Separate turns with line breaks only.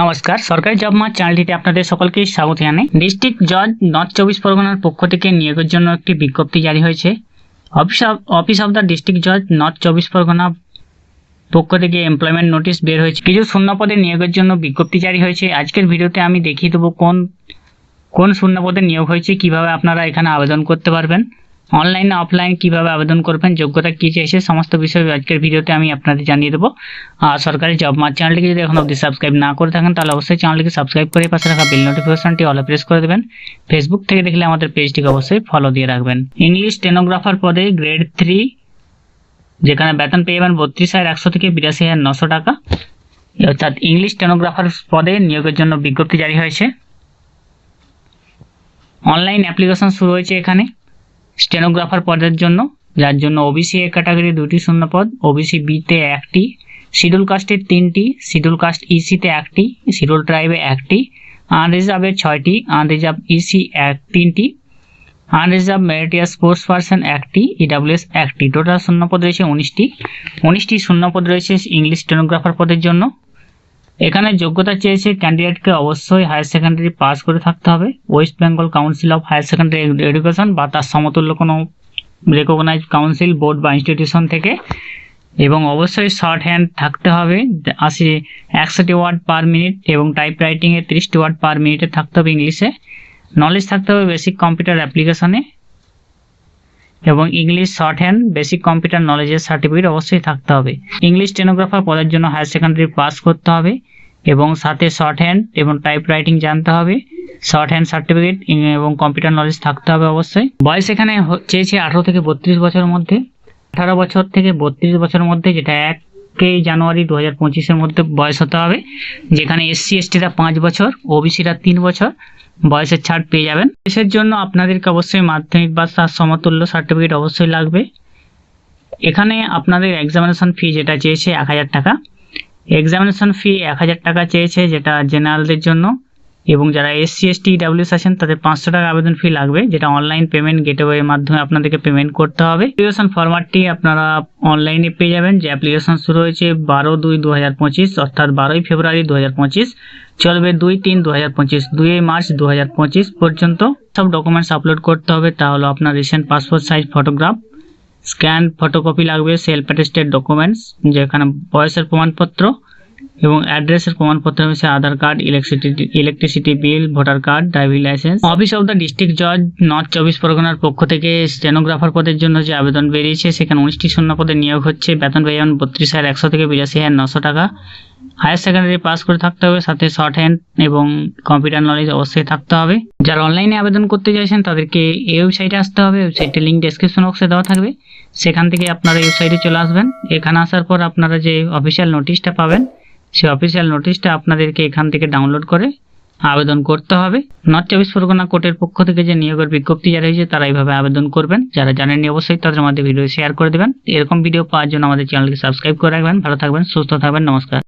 নমস্কার। সরকারি job March চ্যানেলটিতে আপনাদের সকলকে স্বাগত জানাই। ডিস্ট্রিক্ট জজ নর্থ চব্বিশ পরগনার পক্ষ থেকে নিয়োগের জন্য একটি বিজ্ঞপ্তি জারি হয়েছে। Office of office of the district জজ নর্থ চব্বিশ পরগনা পক্ষ থেকে এমপ্লয়মেন্ট নোটিশ বের হয়েছে। কিছু শূন্য পদে নিয়োগের জন্য বিজ্ঞপ্তি জারি হয়েছে। আজকের ভিডিওতে আমি দেখিয়ে দেবো কোন কোন শূন্য পদে নিয়োগ হয়েছে, কীভাবে আপনারা এখানে আবেদন করতে পারবেন। অনলাইন অফলাইন কীভাবে আবেদন করবেন, যোগ্যতা কী চেয়েছে সমস্ত বিষয় আজকের ভিডিওতে আমি আপনাদের জানিয়ে দেবো। আর সরকারি জব মার্চ চ্যানেলটিকে যদি এখন অবধি সাবস্ক্রাইব না করে থাকেন, তাহলে অবশ্যই চ্যানেলটিকে সাবস্ক্রাইব করে পাশে রাখা বেল নোটিফিকেশনটি অলে প্রেস করে দেবেন। ফেসবুক থেকে দেখলে আমাদের পেজটিকে অবশ্যই ফলো দিয়ে রাখবেন। ইংলিশ টেনোগ্রাফার পদে গ্রেড থ্রি যেখানে বেতন পেয়ে যাবেন বত্রিশ হাজার একশো থেকে বিরাশি হাজার নশো টাকা। অর্থাৎ ইংলিশ টেনোগ্রাফার পদে নিয়োগের জন্য বিজ্ঞপ্তি জারি হয়েছে। অনলাইন অ্যাপ্লিকেশন শুরু হয়েছে এখানে। স্টেনোগ্রাফার পদের জন্য, যার জন্য ওবিসি এ ক্যাটাগরি দুটি শূন্য পদ ওবিসি বিতে একটি, শিডিউল কাস্টের তিনটি, শিডিউল কাস্ট ইসিতে একটি, শিডিউল ট্রাইবে একটি আনরিজার্ভের ছয়টি, আনরিজার্ভ ইসি এক, তিনটি, আনরিজার্ভ মেরিটিয়াস স্পোর্টস পার্সন একটি ইডাব্লিউএস একটি। টোটাল শূন্য পদ রয়েছে উনিশটি। উনিশটি শূন্য পদ রয়েছে ইংলিশ স্টেনোগ্রাফার পদের জন্য। এখানে যোগ্যতা চেয়েছে ক্যান্ডিডেটকে অবশ্যই হায়ার সেকেন্ডারি পাস করে থাকতে হবে। West Bengal council of higher secondary education বা তার সমতুল্য কোনো রেকগনাইজ কাউন্সিল বোর্ড বা ইনস্টিটিউশন থেকে। এবং অবশ্যই শর্ট হ্যান্ড থাকতে হবে। আশি, একষট্টি ওয়ার্ড পার মিনিট এবং টাইপ রাইটিংয়ে তিরিশটি ওয়ার্ড পার মিনিটে থাকতে হবে ইংলিশে নলেজ থাকতে হবে বেসিক কম্পিউটার অ্যাপ্লিকেশনে এবং English shorthand basic computer নলেজের সার্টিফিকেট অবশ্যই থাকতে হবে। ইংলিশ টেনোগ্রাফার পদের জন্য হায়ার সেকেন্ডারি পাস করতে হবে। এবং সাথে শর্ট হ্যান্ড এবং টাইপ রাইটিং জানতে হবে। শর্ট হ্যান্ড সার্টিফিকেট এবং কম্পিউটার নলেজ থাকতে হবে অবশ্যই। বয়স এখানে চেয়েছে আঠারো থেকে বত্রিশ বছরের মধ্যে। আঠারো বছর থেকে বত্রিশ বছরের মধ্যে যেটা একই জানুয়ারি দু হাজার পঁচিশের মধ্যে বয়স হতে হবে। যেখানে এসসি এসটিরা পাঁচ বছর ওবিসিরা তিন বছর। বয়সের ছাড় পেয়ে যাবেন। দেশের জন্য আপনাদেরকে অবশ্যই মাধ্যমিক বা তার সমতুল্য সার্টিফিকেট অবশ্যই লাগবে। এখানে আপনাদের এক্সামিনেশন ফি যেটা চেয়েছে এক হাজার টাকা। এক্সামিনেশন ফি এক হাজার টাকা চেয়েছে যেটা জেনারেলদের জন্য। এবং যারা এসসি এসটি ডাব্লিউএস আছেন, তাদের পাঁচশো টাকা আবেদন ফি লাগবে, যেটা অনলাইন পেমেন্ট গেটওয়ের মাধ্যমে আপনাদেরকে পেমেন্ট করতে হবে। অ্যাপ্লিকেশন ফরম্যাটটি আপনারা অনলাইনে পেয়ে যাবেন, যে অ্যাপ্লিকেশন শুরু হয়েছে বারো দুই দু হাজার পঁচিশ, অর্থাৎ বারোই ফেব্রুয়ারি দু হাজার পঁচিশ। চলবে দুই তিন দু হাজার পঁচিশ, দুই মার্চ দু হাজার পঁচিশ পর্যন্ত। সব ডকুমেন্টস আপলোড করতে হবে তা হলো আপনার recent passport size photograph scan photocopy লাগবে, সেলফ অ্যাটেস্টেড ডকুমেন্টস, যেখানে বয়সের প্রমাণপত্র এবং অ্যাড্রেসের প্রমাণপত্র হচ্ছে Aadhaar card electricity electricity bill voter card driving licence office of the district জজ নর্থ চব্বিশ পরগনার পক্ষ থেকে স্টেনোগ্রাফার পদের জন্য যে আবেদন বেরিয়েছে, সেখানে উনিশটি শূন্য পদে নিয়োগ হচ্ছে। বেতন পেয়ে যাবেন বত্রিশ হাজার একশো থেকে বিরাশি হাজার নশো টাকা। হায়ার সেকেন্ডারি পাস করে থাকতে হবে, সাথে শর্ট হ্যান্ড এবং কম্পিউটার নলেজ অবশ্যই থাকতে হবে। যারা অনলাইনে আবেদন করতে চাইছেন, তাদেরকে এই ওয়েবসাইটে আসতে হবে। ওয়েবসাইটের লিঙ্ক ডেসক্রিপশন বক্সে দেওয়া থাকবে। সেখান থেকে আপনারা ওয়েবসাইটে চলে আসবেন। এখানে আসার পর আপনারা যে অফিসিয়াল নোটিশটা পাবেন, সেই অফিসিয়াল নোটিশটা আপনাদেরকে এখান থেকে ডাউনলোড করে আবেদন করতে হবে। নর্থ চব্বিশ পরগনা কোর্টের পক্ষ থেকে যে নিয়োগের বিজ্ঞপ্তি জারি হয়েছে, তারা এইভাবে আবেদন করবেন। যারা জানেননি অবশ্যই তাদের মধ্যে ভিডিও শেয়ার করে দেবেন। এরকম ভিডিও পাওয়ার জন্য আমাদের চ্যানেলকে সাবস্ক্রাইব করে রাখবেন। ভালো থাকবেন, সুস্থ থাকবেন, নমস্কার।